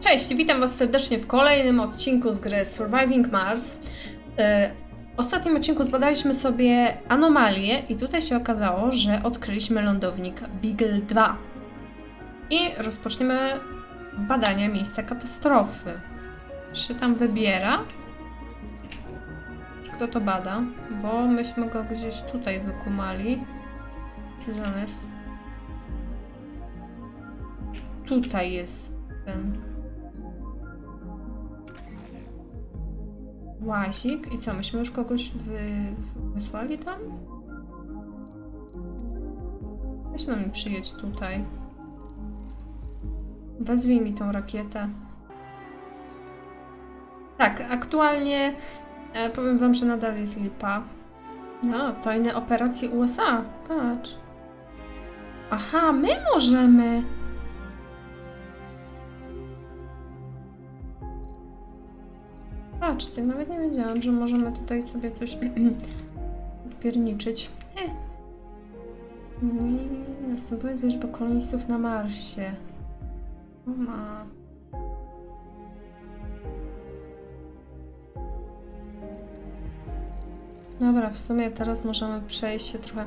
Cześć, witam Was serdecznie w kolejnym odcinku z gry Surviving Mars. E, W ostatnim odcinku zbadaliśmy sobie anomalie i tutaj się okazało, że odkryliśmy lądownik Beagle 2. I rozpoczniemy badania miejsca katastrofy. Się tam wybiera? Kto to bada? Bo myśmy go gdzieś tutaj wykumali. Gdzie on jest? Tutaj jest ten łazik. I co, myśmy już kogoś wy... wysłali tam? Weź no mi przyjedź tutaj. Wezwij mi tą rakietę. Tak, aktualnie e, powiem wam, że nadal jest lipa. No, tajne operacje USA. Patrz. Aha, my możemy. Patrzcie, nawet nie wiedziałam, że możemy tutaj sobie coś odpierniczyć. E. I następuje liczba kolonistów na Marsie. O ma. Dobra, w sumie teraz możemy przejść się trochę.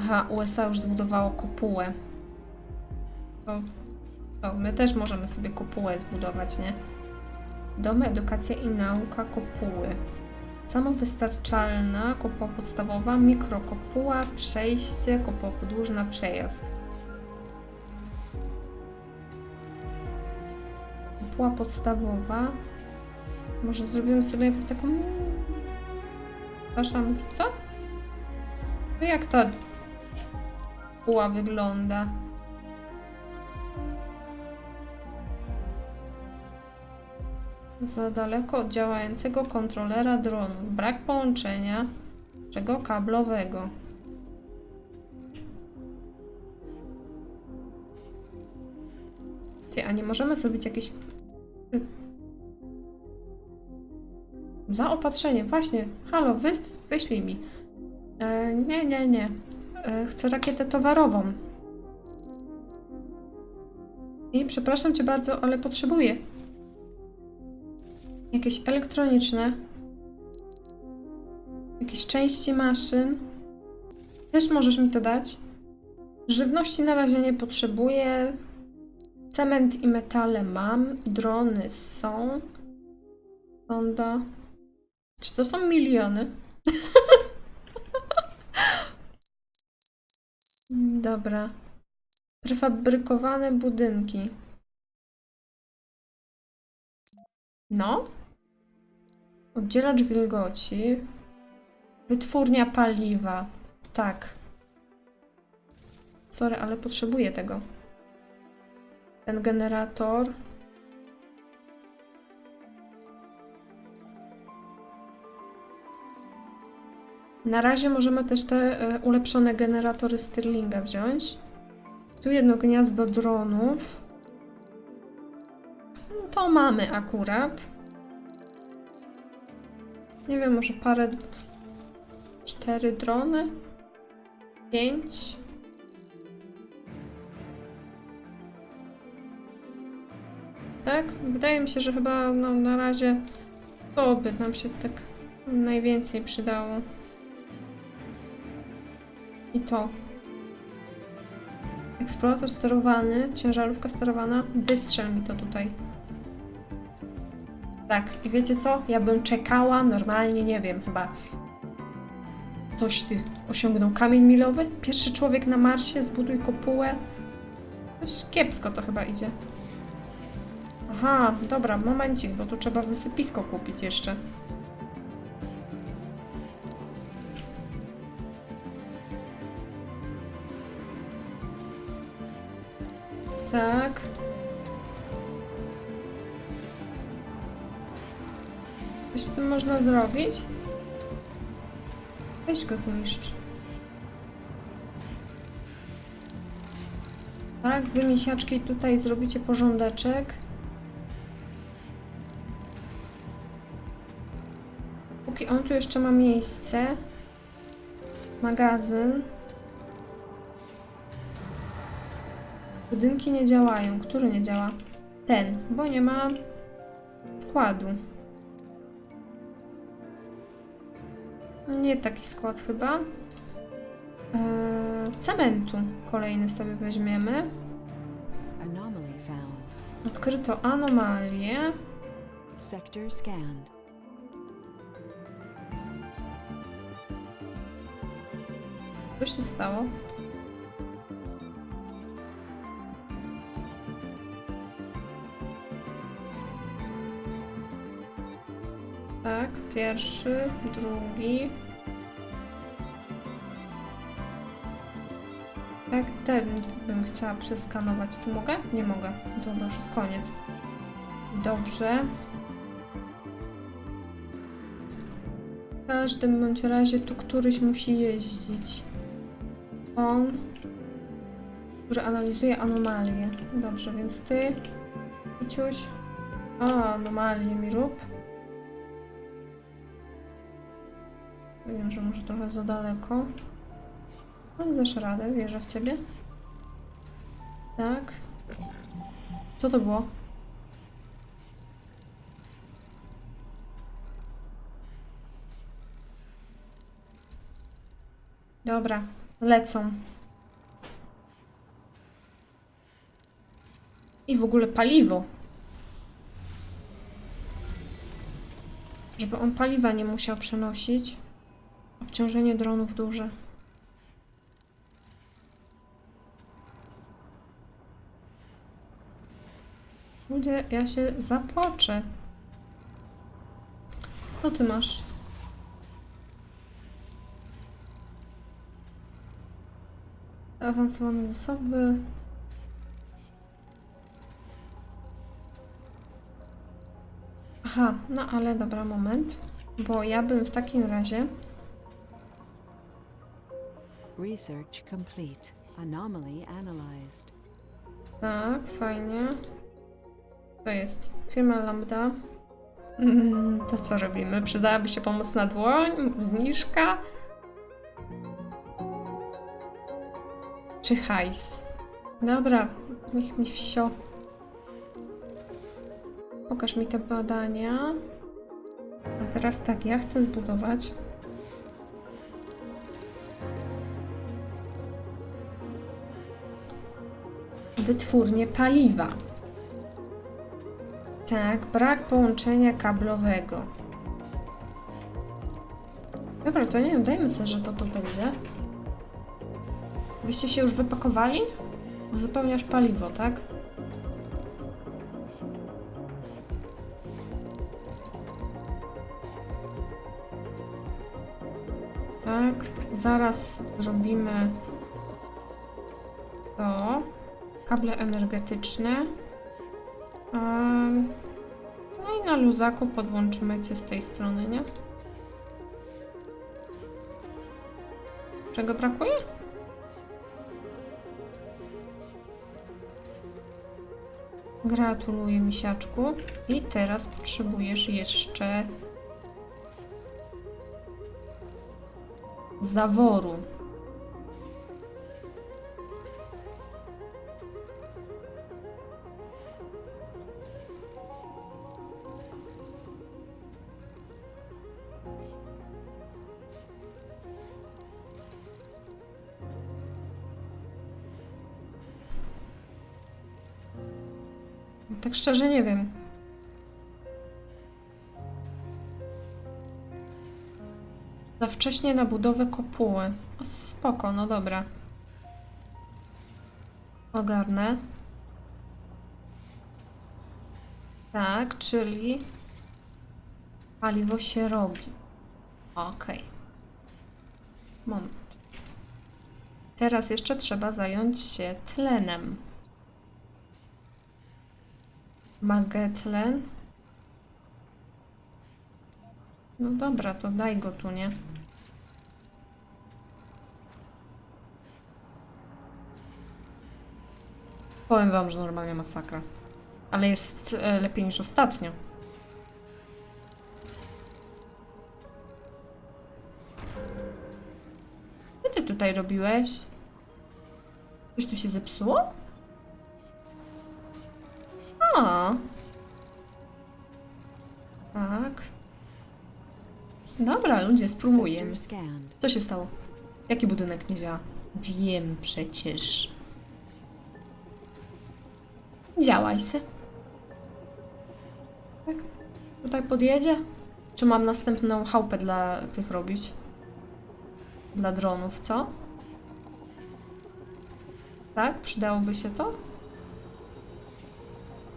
Aha, USA już zbudowało kopułę. To, to my też możemy sobie kopułę zbudować, nie? Dom, edukacja i nauka kopuły. Samowystarczalna kopuła podstawowa, mikrokopuła, przejście, kopuła podłużna, przejazd. Kopuła podstawowa. Może zrobimy sobie taką... Przepraszam, co? No jak ta kopuła wygląda? Za daleko od działającego kontrolera dronów. Brak połączenia czego kablowego. Ty, a nie możemy zrobić jakieś... Zaopatrzenie, właśnie. Halo, wys wyślij mi. E, nie, nie, nie. E, chcę rakietę towarową. I przepraszam cię bardzo, ale potrzebuję. Jakieś elektroniczne. Jakieś części maszyn. Też możesz mi to dać. Żywności na razie nie potrzebuję. Cement i metale mam. Drony są. Sonda. Czy to są miliony? Dobra. Prefabrykowane budynki. No. Oddzielacz wilgoci. Wytwórnia paliwa. Tak. Sorry, ale potrzebuję tego. Ten generator. Na razie możemy też te e, ulepszone generatory Stirlinga wziąć. Tu jedno gniazdo dronów. No To mamy akurat. Nie wiem, może parę. Cztery drony? Pięć? Tak? Wydaje mi się, że chyba no, na razie to by nam się tak najwięcej przydało. I to. Eksplorator sterowany, ciężarówka sterowana. Wystrzel mi to tutaj. Tak, i wiecie co? Ja bym czekała normalnie, nie wiem, chyba. Coś ty osiągnął kamień milowy? Pierwszy człowiek na Marsie, zbuduj kopułę. Coś kiepsko to chyba idzie. Aha, dobra, momencik, bo tu trzeba wysypisko kupić jeszcze. Z tym można zrobić? Weź go zniszcz. Tak, wy misiaczki tutaj zrobicie porządeczek. Póki on tu jeszcze ma miejsce. Magazyn. Budynki nie działają. Który nie działa? ten, bo nie ma składu. Nie taki skład chyba. Eee, cementu kolejny sobie weźmiemy. Odkryto anomalię. Sector scanned. Co się stało? Pierwszy, drugi. Tak, ten bym chciała przeskanować. Tu mogę? Nie mogę. Dobra, już jest koniec. Dobrze. W każdym bądź razie tu któryś musi jeździć. On, który analizuje anomalie. Dobrze, więc ty, Iciuś. A, anomalie mi rób. Wiem, że może trochę za daleko. Ale dasz radę, wierzę w ciebie. Tak. Co to było? Dobra, lecą. I w ogóle paliwo. Żeby on paliwa nie musiał przenosić. Obciążenie dronów duże. Ludzie, ja się zapłaczę. Co ty masz? Awansowane zasoby. Aha, no ale dobra, moment. Bo ja bym w takim razie. Research complete. Anomaly analyzed. Tak, fajnie. To jest firma Lambda. Mm, To co robimy? Przydałaby się pomoc na dłoń? Zniżka? Czy hajs? Dobra, niech mi wsio. Pokaż mi te badania. A teraz tak, ja chcę zbudować. Wytwórnię paliwa. Tak, brak połączenia kablowego. Dobra, to nie wiem, dajmy sobie, że to to będzie. Wyście się już wypakowali? Uzupełniasz paliwo, tak? Tak, zaraz zrobimy to. Kable energetyczne. No i na luzaku podłączymy cię z tej strony, nie? Czego brakuje? Gratuluję, misiaczku. I teraz potrzebujesz jeszcze zaworu. Szczerze nie wiem. Za wcześnie na budowę kopuły. O, spoko, no dobra. Ogarnę. Tak, czyli paliwo się robi. Okej. Moment. Teraz jeszcze trzeba zająć się tlenem. Magetlen. No dobra, to daj go tu, nie? Powiem wam, że normalnie masakra. Ale jest e, lepiej niż ostatnio. Co ty tutaj robiłeś? Coś tu się zepsuło? Dobra, ludzie, spróbuję. Co się stało? Jaki budynek nie działa? Wiem przecież. Działaj se. Tak? Tutaj podjedzie? Czy mam następną chałupę dla tych robić? Dla dronów, co? Tak? Przydałoby się to?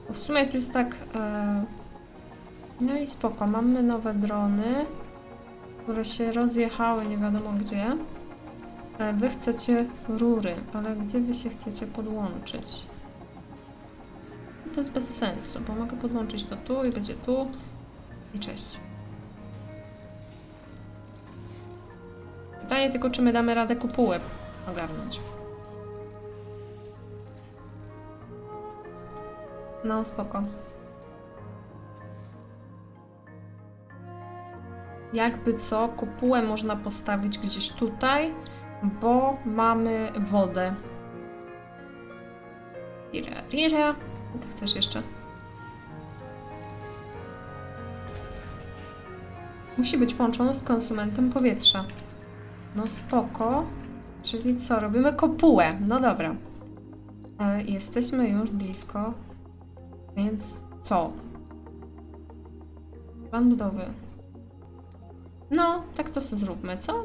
W sumie tu jest tak... E... No i spoko, mamy nowe drony które się rozjechały nie wiadomo gdzie. Ale wy chcecie rury, ale gdzie wy się chcecie podłączyć? To jest bez sensu, bo mogę podłączyć to tu i będzie tu i cześć. Pytanie tylko, czy my damy radę kopułę ogarnąć. No, spoko. Jakby co, kopułę można postawić gdzieś tutaj, bo mamy wodę. Rira, rira. Co ty chcesz jeszcze? Musi być połączony z konsumentem powietrza. No spoko. Czyli co? Robimy kopułę. No dobra. E, jesteśmy już blisko. Więc co? Budowy. No, tak to sobie zróbmy, co?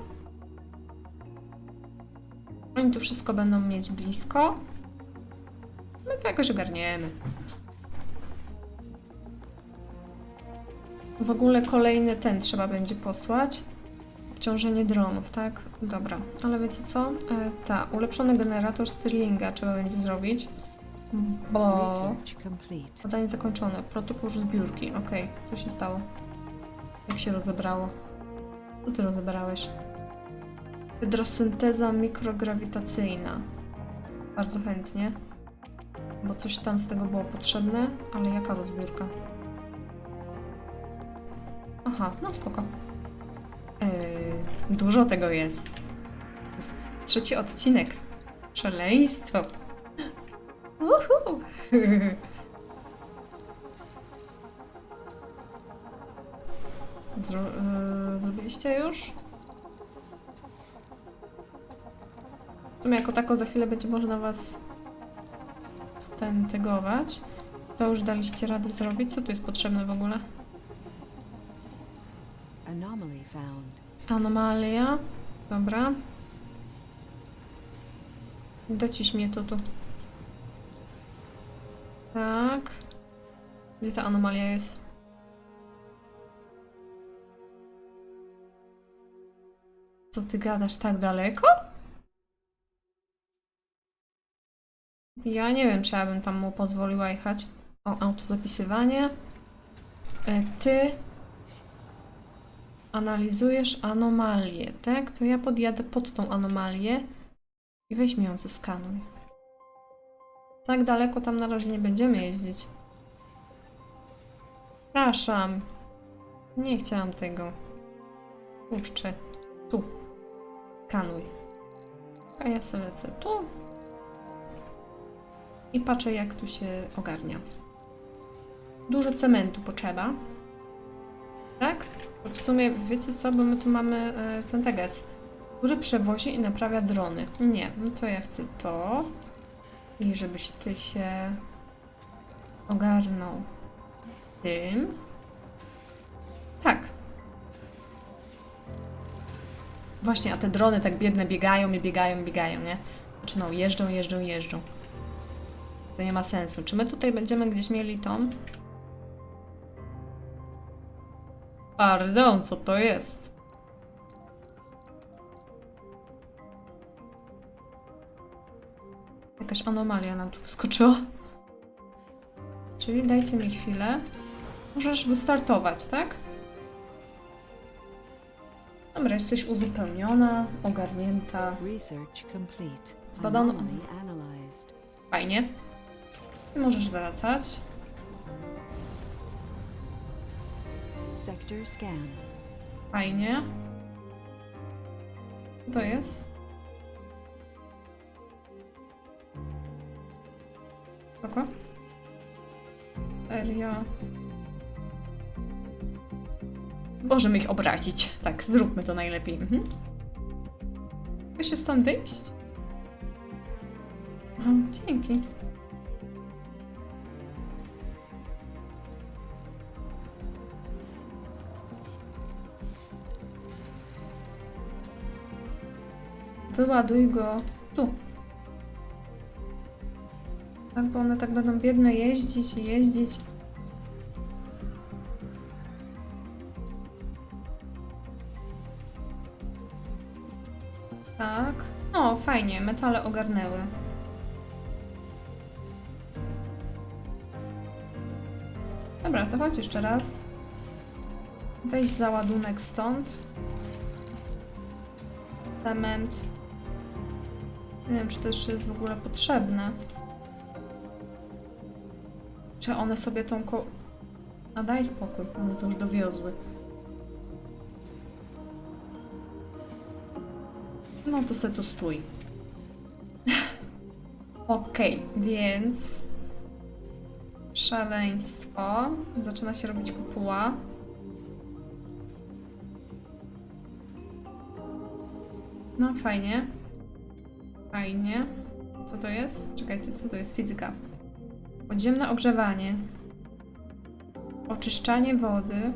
Oni tu wszystko będą mieć blisko. My to jakoś ogarniemy. W ogóle kolejny ten trzeba będzie posłać. Obciążenie dronów, tak? Dobra, ale wiecie co? E, ta, ulepszony generator Stirlinga trzeba będzie zrobić. Bo... Zadanie zakończone. Protokół zbiórki. Okej, co się stało? Jak się rozebrało? Co ty rozebrałeś? Hydrosynteza mikrograwitacyjna. Bardzo chętnie. Bo coś tam z tego było potrzebne, ale jaka rozbiórka? Aha, no spoko. Yy, dużo tego jest. Jest trzeci odcinek. Szaleństwo. Uhu. Zro yy, zrobiliście już? W sumie jako tako za chwilę będzie można was ten tegować. To już daliście radę zrobić. Co tu jest potrzebne w ogóle? Anomalia. Dobra. Dociś mnie to tu. Tak. Gdzie ta anomalia jest? Co ty gadasz tak daleko? Ja nie wiem, czy ja bym tam mu pozwoliła jechać. O, autozapisywanie. E, Ty analizujesz anomalię, tak? To ja podjadę pod tą anomalię i weźmy ją zeskanuj. Tak daleko tam na razie nie będziemy jeździć. Przepraszam. Nie chciałam tego. Kurczę. Tu. A ja sobie lecę tu. I patrzę jak tu się ogarnia. Dużo cementu potrzeba. Tak? W sumie wiecie co, bo my tu mamy e, ten teges, który przewozi i naprawia drony. Nie, no to ja chcę to. I żebyś ty się ogarnął tym. Tak. Właśnie, a te drony tak biedne biegają i biegają i biegają, nie? Znaczy no, jeżdżą, jeżdżą, jeżdżą. To nie ma sensu. Czy my tutaj będziemy gdzieś mieli tą? Pardon, co to jest? Jakaś anomalia nam tu wyskoczyła. Czyli dajcie mi chwilę. Możesz wystartować, tak? Dobra, jesteś uzupełniona, ogarnięta. Zbadano-. Fajnie. I możesz wracać. Sector. Fajnie. Co to jest? Spoko. Area. Możemy ich obrazić. Tak, zróbmy to najlepiej. Mhm. Się stąd wyjść? O, dzięki. Wyładuj go tu. Tak, bo one tak będą biedne jeździć i jeździć. Fajnie, metale ogarnęły. Dobra, to chodź jeszcze raz. Weź załadunek stąd. Cement. Nie wiem, czy to jeszcze jest w ogóle potrzebne. Czy one sobie tą ko... A daj spokój, one to już dowiozły. No to se tu stój. Okej, więc... Szaleństwo. Zaczyna się robić kopuła. No, fajnie. Fajnie. Co to jest? Czekajcie, co to jest? Fizyka. Podziemne ogrzewanie. Oczyszczanie wody.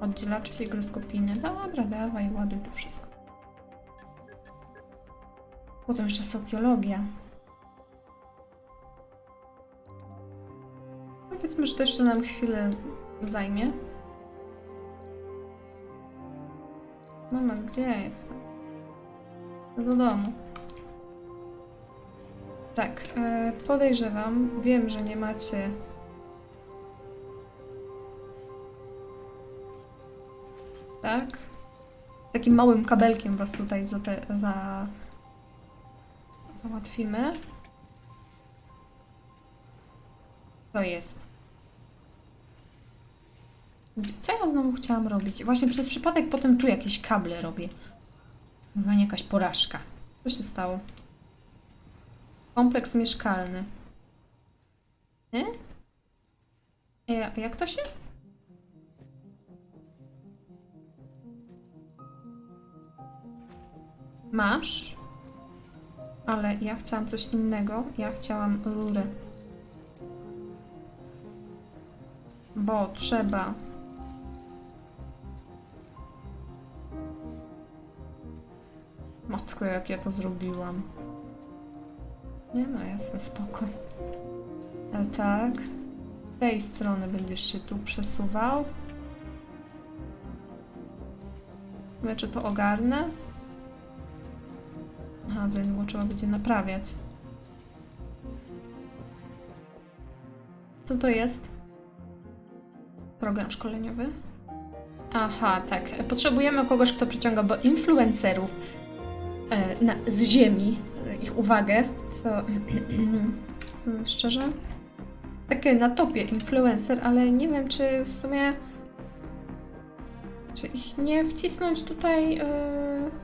Oddzielacze hygroskopijne. Dobra, dawaj, ładuj to wszystko. Potem jeszcze socjologia. Że to jeszcze nam chwilę zajmie. Moment, gdzie ja jestem? Do domu. Tak, e, podejrzewam, wiem, że nie macie. Tak? Takim małym kabelkiem was tutaj za, te, za... załatwimy. To jest. Co ja znowu chciałam robić? Właśnie przez przypadek potem tu jakieś kable robię. Chyba nie jakaś porażka. Co się stało? Kompleks mieszkalny. Nie? Ja, jak to się? Masz? Ale ja chciałam coś innego. Ja chciałam rurę. Bo trzeba. Jak ja to zrobiłam. Nie no, jasne, spoko. Ale tak. Z tej strony będziesz się tu przesuwał. Wiem, czy to ogarnę. Aha, za niedługo trzeba będzie naprawiać. Co to jest? Program szkoleniowy? Aha, tak. Potrzebujemy kogoś, kto przyciąga bo influencerów na, z ziemi, e, ich uwagę, co szczerze, takie na topie influencer, ale nie wiem, czy w sumie czy ich nie wcisnąć tutaj e,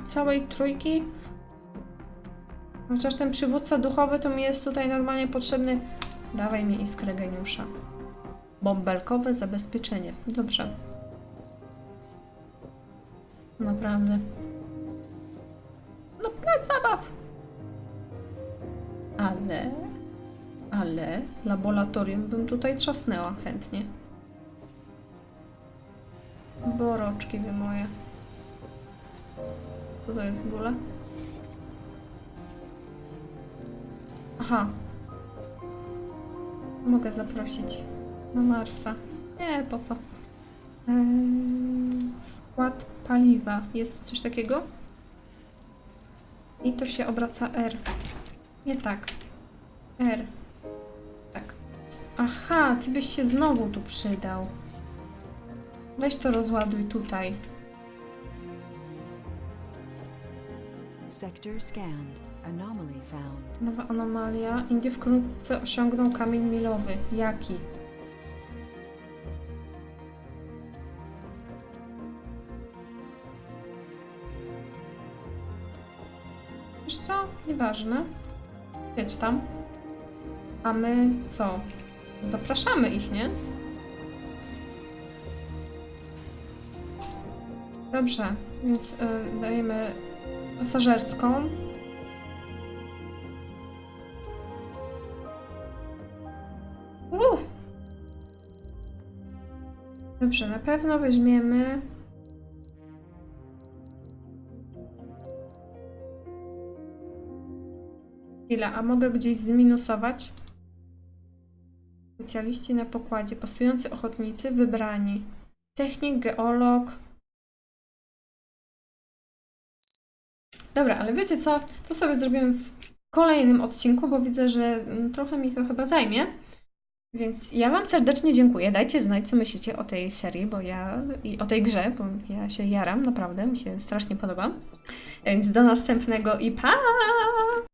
całej trójki? Chociaż ten przywódca duchowy to mi jest tutaj normalnie potrzebny. Dawaj mi iskrę geniusza. Bąbelkowe zabezpieczenie. Dobrze. Naprawdę. No plac zabaw. Ale... Ale laboratorium bym tutaj trzasnęła chętnie. Boroczki wy moje. Co to jest w ogóle? Aha. Mogę zaprosić na Marsa. Nie, po co? Eee, skład paliwa. Jest coś takiego? I to się obraca R. Nie tak. R. Tak. Aha, ty byś się znowu tu przydał. Weź to rozładuj tutaj. Sector scanned. Anomaly found. Nowa anomalia. Indie wkrótce osiągną kamień milowy. Jaki? Nieważne. Jedź tam. A my co? zapraszamy ich, nie? Dobrze, więc y, dajemy pasażerską. Uh. Dobrze, na pewno weźmiemy. Chwila, a mogę gdzieś zminusować? Specjaliści na pokładzie, pasujący ochotnicy, wybrani. Technik, geolog. Dobra, ale wiecie co? To sobie zrobimy w kolejnym odcinku, bo widzę, że mm, trochę mi to chyba zajmie. Więc ja Wam serdecznie dziękuję. Dajcie znać, co myślicie o tej serii, bo ja i o tej grze, bo ja się jaram, naprawdę, mi się strasznie podoba. Więc do następnego i pa!